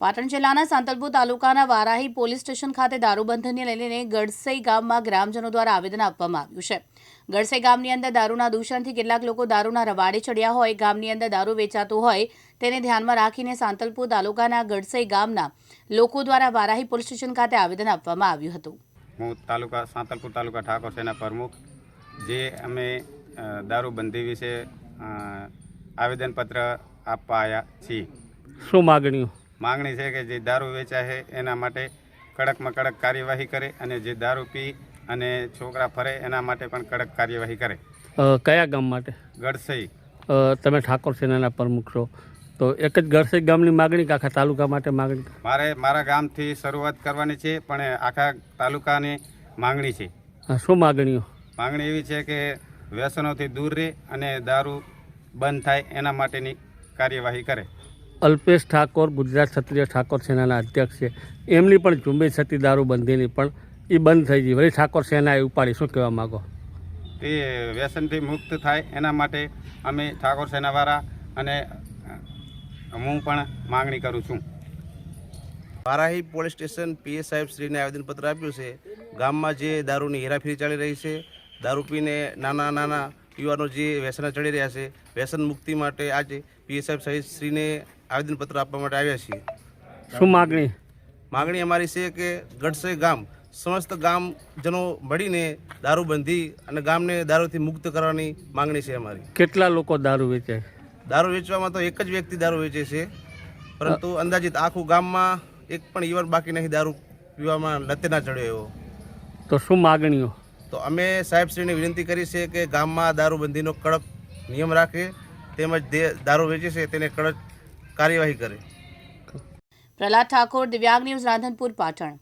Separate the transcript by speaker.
Speaker 1: પાટણ જિલ્લાના સાંતલપુર તાલુકાના Varahi police station ખાતે દારૂબંધીને લઈને ગડસઈ ગામમાં ગ્રામજનો દ્વારા આવેદન આપવામાં આવ્યું છે. ગડસઈ ગામની અંદર દારૂના દૂષણથી કેટલાક લોકો દારૂના રવાડે ચડ્યા હોય ગામની અંદર દારૂ વેચાતું હોય તેને ધ્યાનમાં રાખીને સાંતલપુર તાલુકાના ગડસઈ ગામના લોકો દ્વારા વારાહી પોલીસ સ્ટેશન ખાતે આવેદન આપવામાં આવ્યું હતું.
Speaker 2: હું તાલુકા સાંતલપુર તાલુકા ઠાકોર સેના પ્રમુખ જે અમે દારૂબંધી વિશે આવેદનપત્ર આપવા આવ્યા છીએ.
Speaker 3: શું માગણીઓ?
Speaker 2: માંગણી છે કે જે દારૂ વેચાશે છે એના માટે કડકમાં કડક કાર્યવાહી કરે અને જે દારૂ પી અને છોકરા ફરે એના માટે પણ કડક કાર્યવાહી કરે.
Speaker 3: કયા ગામ માટે?
Speaker 2: ગડસઈ
Speaker 3: તમે ઠાકોર સેનાના પ્રમુખ છો. તો એક જ ગરસેક ગામની માગણી કે આખા તાલુકા માટે માગણી?
Speaker 2: મારે મારા ગામથી શરૂઆત કરવાની છે પણ આખા તાલુકાની માંગણી છે.
Speaker 3: શું માગણીઓ?
Speaker 2: માંગણી એવી છે કે વ્યસનોથી દૂર રહે અને દારૂ બંધ થાય એના માટેની કાર્યવાહી કરે.
Speaker 3: અલ્પેશ ઠાકોર ગુજરાત ક્ષત્રિય ઠાકોર સેનાના અધ્યક્ષ છે. એમની પણ ઝુંબેશ હતી દારૂબંધીની પણ એ બંધ થઈ ગઈ. વળી ઠાકોર સેનાએ ઉપાડી શું કહેવા માગો?
Speaker 2: તે વ્યસનથી મુક્ત થાય એના માટે અમે ઠાકોર સેનાવાળા અને હું પણ માંગણી કરું છું.
Speaker 4: વારાહી પોલીસ સ્ટેશન પીએ સાહેબ શ્રીને આવેદનપત્ર આપ્યું છે. ગામમાં જે દારૂની હેરાફેરી ચાલી રહી છે દારૂ પીને નાના નાના યુવાનો જે વ્યસન ચડી રહ્યા છે વ્યસન મુક્તિ માટે આજે પીએ સાહેબ સહિત શ્રીને આવેદનપત્ર આપવા માટે આવ્યા છીએ.
Speaker 3: શું માગણી?
Speaker 4: માગણી અમારી છે કે ગઢસે ગામ સમસ્ત ગામજનો મળીને દારૂબંધી અને ગામને દારૂથી મુક્ત કરવાની માંગણી છે અમારી.
Speaker 3: કેટલા લોકો દારૂ વેચે?
Speaker 4: દારૂ વેચવામાં તો એક જ વ્યક્તિ દારૂ વેચે છે. પરંતુ અંદાજિત આખું ગામમાં એક પણ ઈવન બાકી નહીં દારૂ પીવામાં લતે ના ચડ્યો એવો.
Speaker 3: તો શું માગણીઓ?
Speaker 4: તો અમે સાહેબશ્રીને વિનંતી કરી છે કે ગામમાં દારૂબંધીનો કડક નિયમ રાખે તેમજ દારૂ વેચે છે તેને કડક કાર્યવાહી કરે.
Speaker 1: પ્રહલાદ ઠાકોર દિવ્યાંગ ન્યૂઝ રાધનપુર પાટણ.